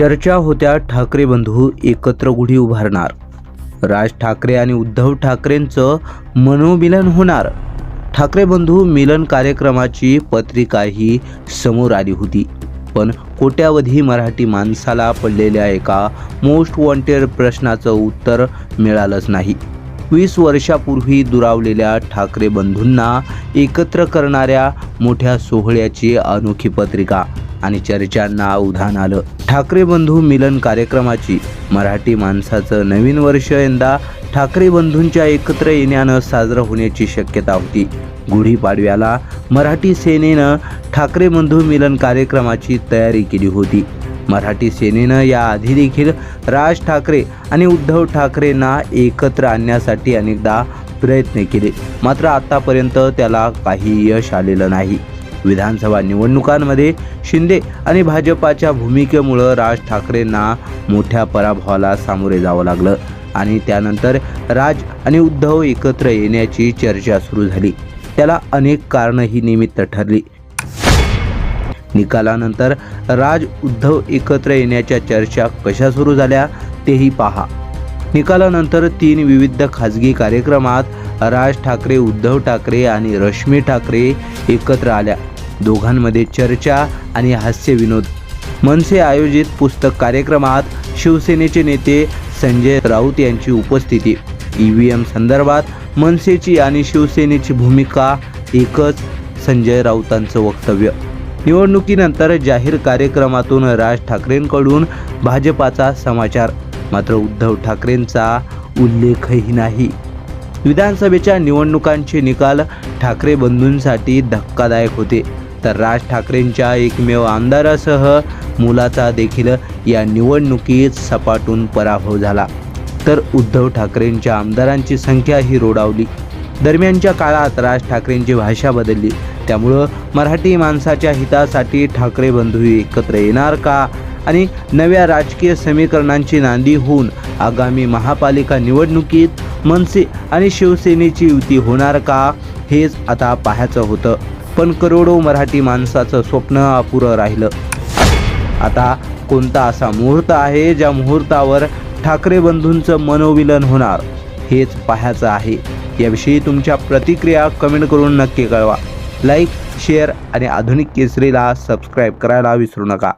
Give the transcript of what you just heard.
चर्चा होत्या ठाकरे बंधू एकत्र गुढी उभारणार. राज ठाकरे आणि उद्धव ठाकरेंचं मनोमिलन होणार. ठाकरे बंधू मिलन कार्यक्रमाची पत्रिकाही समोर आली होती. पण कोट्यावधी मराठी माणसाला पडलेल्या एका मोस्ट वॉन्टेड प्रश्नाचं उत्तर मिळालंच नाही. वीस वर्षापूर्वी दुरावलेल्या ठाकरे बंधूंना एकत्र करणाऱ्या मोठ्या सोहळ्याची अनोखी पत्रिका आणि चर्चांना उधाण आलं. ठाकरे बंधू मिलन कार्यक्रमाची. मराठी माणसाचं नवीन वर्ष यंदा ठाकरे बंधूंच्या एकत्र येण्यानं साजरं होण्याची शक्यता होती. गुढीपाडव्याला मराठी सेनेनं ठाकरे बंधू मिलन कार्यक्रमाची तयारी केली होती. मराठी सेनेनं याआधी देखील राज ठाकरे आणि उद्धव ठाकरेंना एकत्र आणण्यासाठी अनेकदा प्रयत्न केले. मात्र आतापर्यंत त्याला काही यश आलेलं नाही. विधानसभा निवडणुकांमध्ये शिंदे आणि भाजपाच्या भूमिकेमुळं राज ठाकरेंना मोठ्या पराभवाला सामोरे जावं लागलं. आणि त्यानंतर राज आणि उद्धव एकत्र येण्याची चर्चा सुरू झाली. त्याला अनेक कारणं ही निमित्त ठरली. निकालानंतर राज उद्धव एकत्र येण्याच्या चर्चा कशा सुरू झाल्या तेही पहा. निकालानंतर तीन विविध खाजगी कार्यक्रमात राज ठाकरे उद्धव ठाकरे आणि रश्मी ठाकरे एकत्र आल्या. दोघांमध्ये चर्चा आणि हास्यविनोद मनसे आयोजित पुस्तक कार्यक्रमात शिवसेनेचे नेते संजय राऊत यांची उपस्थिती. ई व्ही एम संदर्भात मनसेची आणि शिवसेनेची भूमिका एकच संजय राऊतांचं वक्तव्य. निवडणुकीनंतर जाहीर कार्यक्रमातून राज ठाकरेंकडून भाजपाचा समाचार. मात्र उद्धव ठाकरेंचा उल्लेखही नाही. विधानसभेच्या निवडणुकांचे निकाल ठाकरे बंधूंसाठी धक्कादायक होते. तर राज ठाकरेंच्या एकमेव आमदारासह मुलाचा देखील या निवडणुकीत सपाटून पराभव झाला. तर उद्धव ठाकरेंच्या आमदारांची संख्याही रोडावली. दरम्यानच्या काळात राज ठाकरेंची भाषा बदलली. त्यामुळं मराठी माणसाच्या हितासाठी ठाकरे बंधू एकत्र येणार का? आणि नव्या राजकीय समीकरणांची नांदी होऊन आगामी महापालिका निवडणुकीत मनसे आणि शिवसेनेची युती होणार का? हेच आता पाहायचं होतं. पण करोडो मराठी माणसाचं स्वप्न अपुरं राहिलं. आता कोणता असा मुहूर्त आहे ज्या मुहूर्तावर ठाकरे बंधूंचं मनोविलन होणार? हेच पाहायचं आहे. याविषयी तुमच्या प्रतिक्रिया कमेंट करून नक्की कळवा. लाईक शेअर आणि आधुनिक केसरीला सबस्क्राईब करायला विसरू नका.